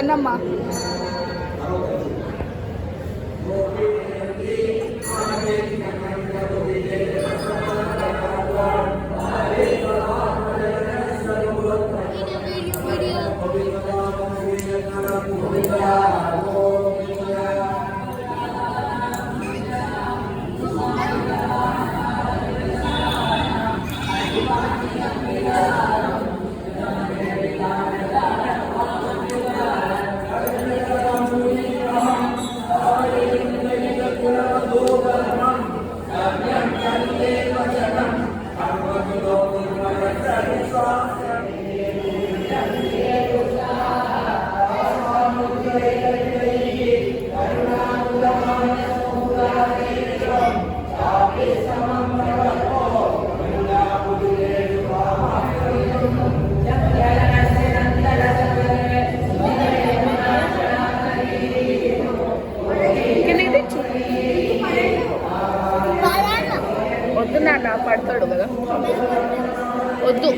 என்னம்மா? ಇದನ್ನ ನಾವು ಮಾಡ್ತಾಳು కదా వద్దు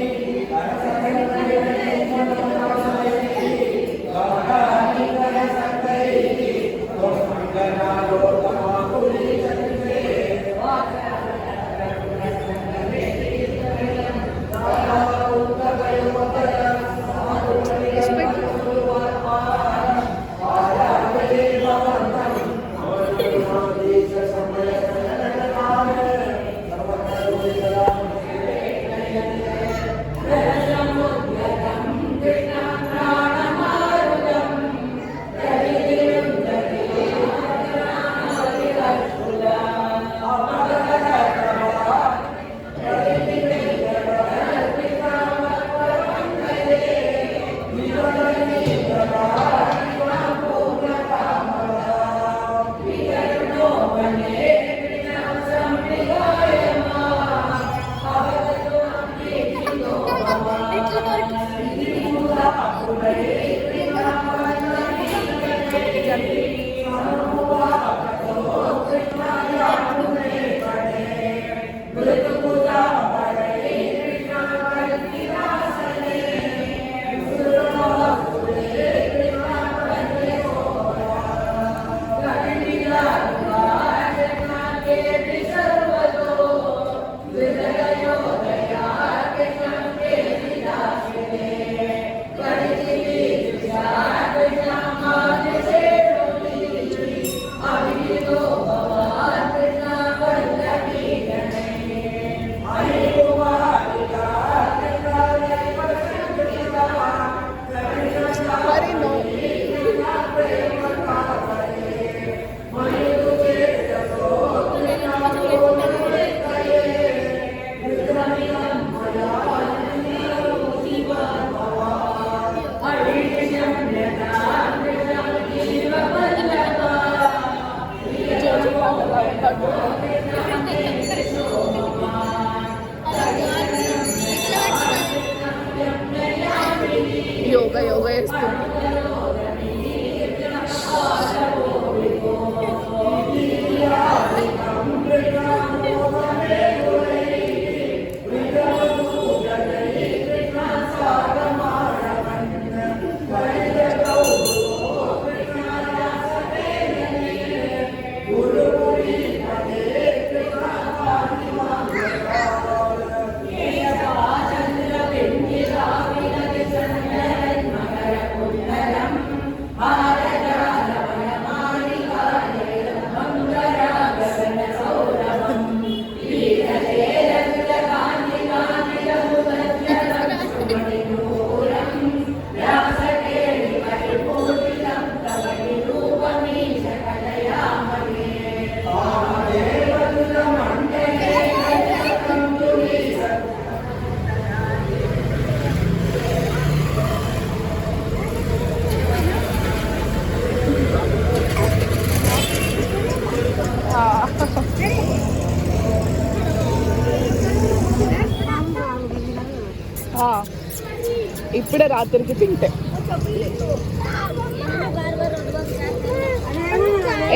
ఇప్పుడే రాత్రికి తింటే.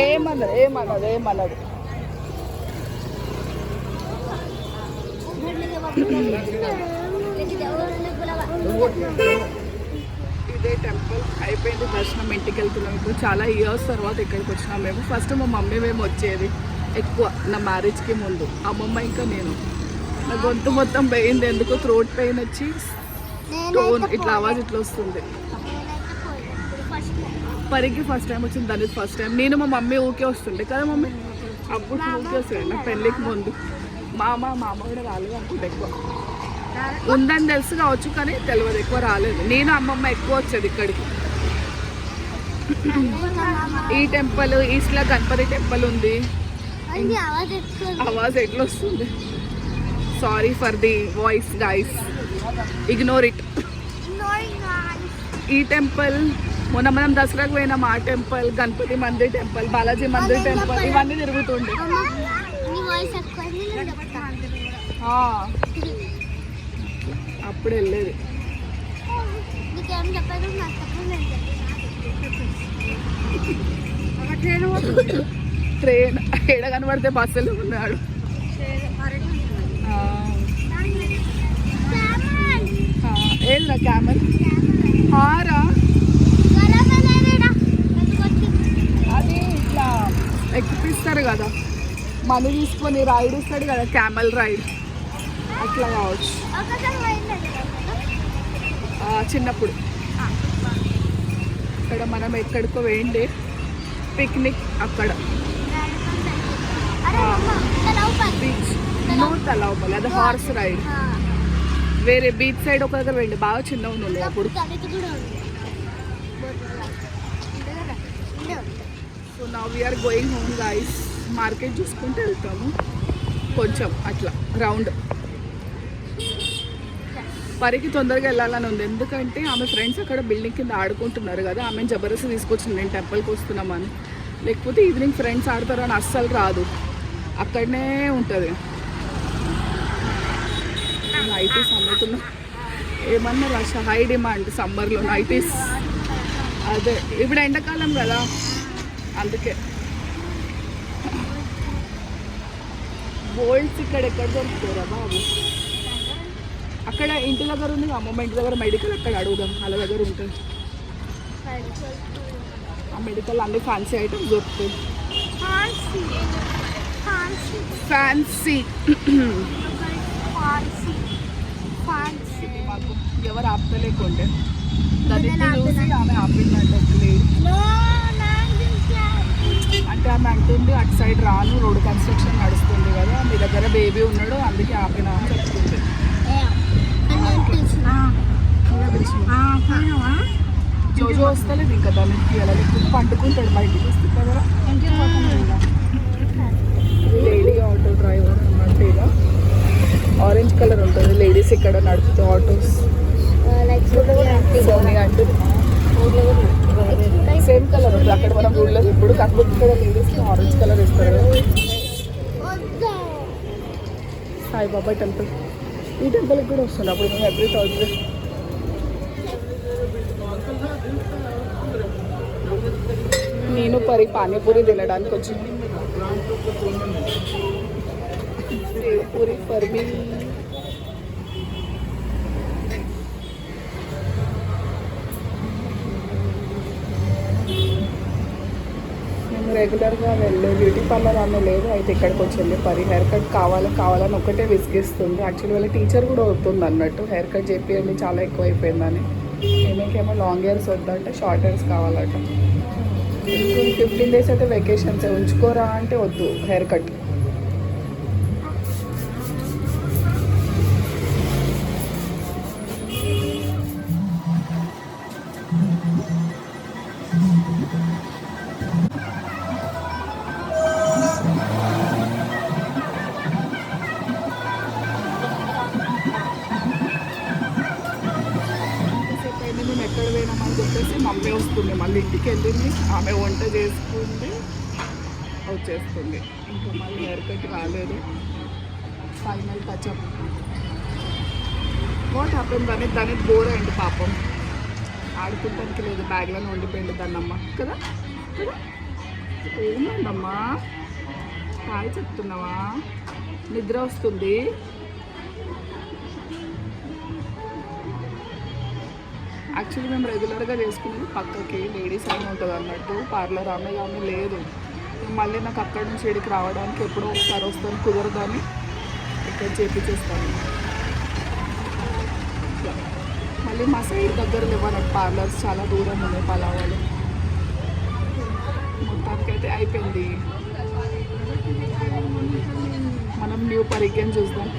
ఏమన్నది ఏమన్నది ఏమన్నది? ఇదే టెంపుల్ అయిపోయింది దర్శనం ఇంటికి వెళ్తున్నాం ఇప్పుడు చాలా ఇయర్స్ తర్వాత ఇక్కడికి వచ్చినాం మేము. ఫస్ట్ మా మమ్మీ మేము వచ్చేది ఎక్కువ నా మ్యారేజ్కి ముందు. అమ్మమ్మ ఇంకా నేను. నా గొంతు మొత్తం పోయింది. ఎందుకు త్రోట్ పెయిన్ వచ్చి టోన్ ఇట్లా ఆవాజ్ ఇట్లా వస్తుంది. పరికి ఫస్ట్ టైం వచ్చింది దానికి ఫస్ట్ టైం నేను మా మమ్మీ ఊకే వస్తుండే. కదా మమ్మీ? అప్పుడు ఊకే వస్తుండే. నా పెళ్ళికి ముందు. మా అమ్మ మా అమ్మ కూడా రాలేదు అనుకుంటే ఎక్కువ. ఉందని తెలుసు కావచ్చు కానీ తెలియదు ఎక్కువ రాలేదు. నేను అమ్మమ్మ ఎక్కువ వచ్చేది ఇక్కడికి. ఈ టెంపుల్ ఈస్ట్లో గణపతి టెంపుల్ ఉంది. ఆవాజ్ ఎట్లా వస్తుంది? Sorry for the voice guys ignore it ఈ టెంపుల్ మొన్న మనం దసరాకు పోయినాం ఆ temple Ganapati mandir temple Balaji mandir temple ఇవన్నీ తిరుగుతుండే. అప్పుడు వెళ్ళేది. ట్రైన్ ఏడ కనబడితే బస్సులు ఉన్నాడు. ఏంద్రా క్యామెల్ హారా అది ఇట్లా ఎక్కిపిస్తారు కదా మనీ తీసుకొని రైడ్ ఇస్తాడు కదా క్యామెల్ రైడ్ అట్లా కావచ్చు చిన్నప్పుడు ఇక్కడ మనం ఎక్కడికో వేయండి పిక్నిక్ అక్కడ బీచ్ నో తలవపల్లి అది హార్స్ రైడ్ వేరే బీచ్ సైడ్ ఒక దగ్గర వేయండి బాగా చిన్నగా ఉండే అప్పుడు. సో నా we are going home guys market చూసుకుంటూ వెళ్తాము. కొంచెం అట్లా రౌండ్ పరికి తొందరగా వెళ్ళాలని ఉంది. ఎందుకంటే ఆమె ఫ్రెండ్స్ అక్కడ బిల్డింగ్ కింద ఆడుకుంటున్నారు కదా. ఆమె జబర్దస్త్ తీసుకొచ్చింది. నేను టెంపుల్కి వస్తున్నామని. లేకపోతే ఈవినింగ్ ఫ్రెండ్స్ ఆడతారని అస్సలు రాదు. అక్కడనే ఉంటుంది. అమ్ముతున్నా ఏమన్నా రష హై డిమాండ్ సమ్మర్లో నైటీస్? అదే ఇప్పుడు ఎండాకాలం కదా. అందుకే. బోల్డ్స్ ఇక్కడ ఎక్కడ దొరుకుతారా బాబు? అక్కడ ఇంటి దగ్గర ఉంది అమ్మమ్మ ఇంటి దగ్గర మెడికల్ అక్కడ అడుగుదాం. వాళ్ళ దగ్గర ఉంటుంది ఆ మెడికల్ అన్ని ఫ్యాన్సీ ఐటమ్స్ దొరుకుతాయి. ఫ్యాన్సీ మాకు ఎవరు ఆపుతలేకుండే దాన్ని చూసి ఆమె ఆపిందంటే ఒక. అంటే ఆమె అంటుంది అటు సైడ్ రాను రోడ్ కన్స్ట్రక్షన్ నడుస్తుంది కదా మీ దగ్గర బేబీ ఉన్నాడు అందుకే ఆపినా అని చెప్తుంది. జోజో వస్తలేదు ఇంకా దానికి అలా పండుకుంటాడు బయటికి వస్తుంది కదా. లేడీ ఆటో డ్రైవర్ అన్నట్టు ఇక ఆరెంజ్ కలర్ ఉంటుంది. లేడీస్ ఇక్కడ నడుపుతూ ఆటోస్. సేమ్ కలర్ ఉంటుంది. అక్కడ మనం ఊళ్ళో ఇప్పుడు కాకపోతే ఇక్కడ లేడీస్కి ఆరెంజ్ కలర్ ఇస్తారు కదా సాయిబాబా టెంపుల్. ఈ టెంపుల్కి కూడా వస్తుంది అప్పుడు మేము ఎవ్రీ థర్స్డే నేను పరి పానీపూరి తినడానికి వచ్చింది. పూరి పర్మి మేము రెగ్యులర్గా వెళ్ళే బ్యూటీ పార్లర్ అన్న లేదు. అయితే ఇక్కడికి వచ్చింది. పరి హెయిర్ కట్ కావాలి కావాలని ఒకటే విసిగిస్తుంది. యాక్చువల్లీ వాళ్ళ టీచర్ కూడా అవుతుంది అన్నట్టు. హెయిర్ కట్ చేపియండి చాలా ఎక్కువ అయిపోయిందని ఏమేకేమో లాంగ్ హెయిర్స్ వద్దంటే షార్ట్ హెయిర్స్ కావాలట. ఫిఫ్టీన్ డేస్ అయితే వెకేషన్స్ ఉంచుకోరా అంటే వద్దు హెయిర్ కట్ పోయినామని చెప్పేసి మమ్మీ వస్తుంది. మళ్ళీ ఇంటికి వెళ్ళింది. ఆమె వంట చేసుకుంది. వచ్చేస్తుంది. ఇంకా మళ్ళీ హెయిర్ రాలేదు. ఫైనల్ టచ్అప్ వాట్ హ్యాపెన్ దాన్ని దానికి బోర్ అయింది పాపం. ఆడుకుంటానికి లేదు. బ్యాగ్లను వండిపోయింది దాన్నమ్మ. కదా? కదా? ఏమైందమ్మా? హాయ్ చెప్తున్నావా? నిద్ర వస్తుంది? యాక్చువల్లీ మేము రెగ్యులర్గా చేసుకునేది పక్కకి లేడీస్ ఆమె ఉంటుంది అన్నట్టు. పార్లర్ ఆమె ఆమె లేదు. మళ్ళీ నాకు అక్కడి నుంచి ఇక్కడికి రావడానికి ఎప్పుడో ఒకసారి వస్తాను కుదరదని ఇక్కడ చేపించేస్తాను. మళ్ళీ మా సైడ్ దగ్గర లేవన్నట్టు పార్లర్స్ చాలా దూరం ఉన్నాయి పలావాలు. మొత్తానికైతే అయిపోయింది. మనం న్యూ పరిగ్యం చూద్దాం.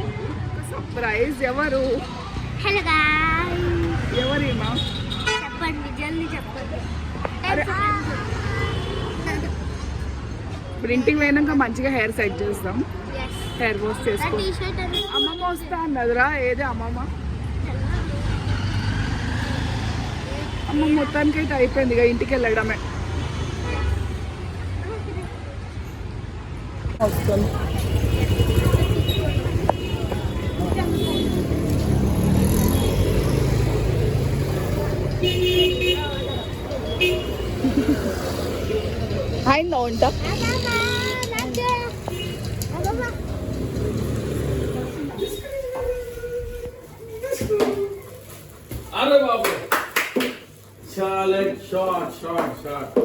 సర్ప్రైజ్ ఎవరు? హలో గాయ్ ఎవరేమా చెప్పండి జల్దీ చెప్పండి. అరే. ఇప్పుడు ఇంటికి పోయినాక మంచిగా హెయిర్ సెట్ చేస్తాం. హెయిర్ వాష్ అనేది అమ్మమ్మ వస్తా అన్నదిరా ఏది అమ్మమ్మ? అమ్మ మొత్తానికి అయితే అయిపోయింది ఇక ఇంటికి వెళ్ళడమే. వస్తుంది Aynı oyunda. अरे बाबू चाल शॉट शॉट शॉट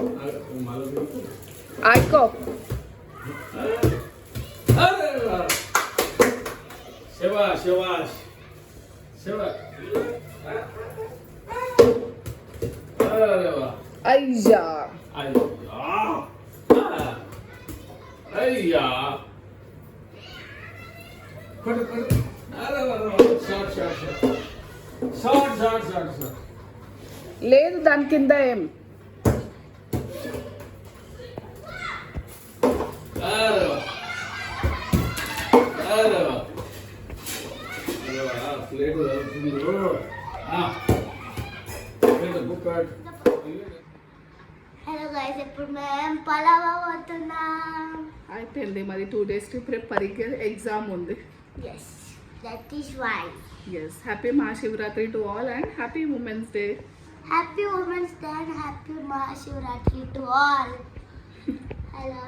मला ऐको ஐயா ஐயா கொடு கொடு short short short short short short లేదు దాని కింద ఏం plate plate book hello guys ఇప్పుడు మేము పలావా పోతున్నాం అయిపోయింది మరి టూ డేస్ రేపు పరీక్ష ఎగ్జామ్ ఉంది yes that is why yes happy Mahashivratri to all and happy women's day happy women's day and happy Mahashivratri to all hello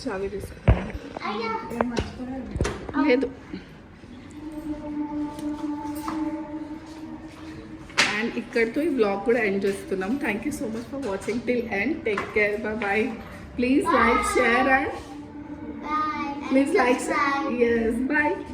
చావి తీసుకున్నాను లేదు అండ్ ఇక్కడితో ఈ బ్లాగ్ కూడా ఎండ్ చేస్తున్నాం thank you so much for watching till and take care bye bye please like share and bye please like yes bye bye bye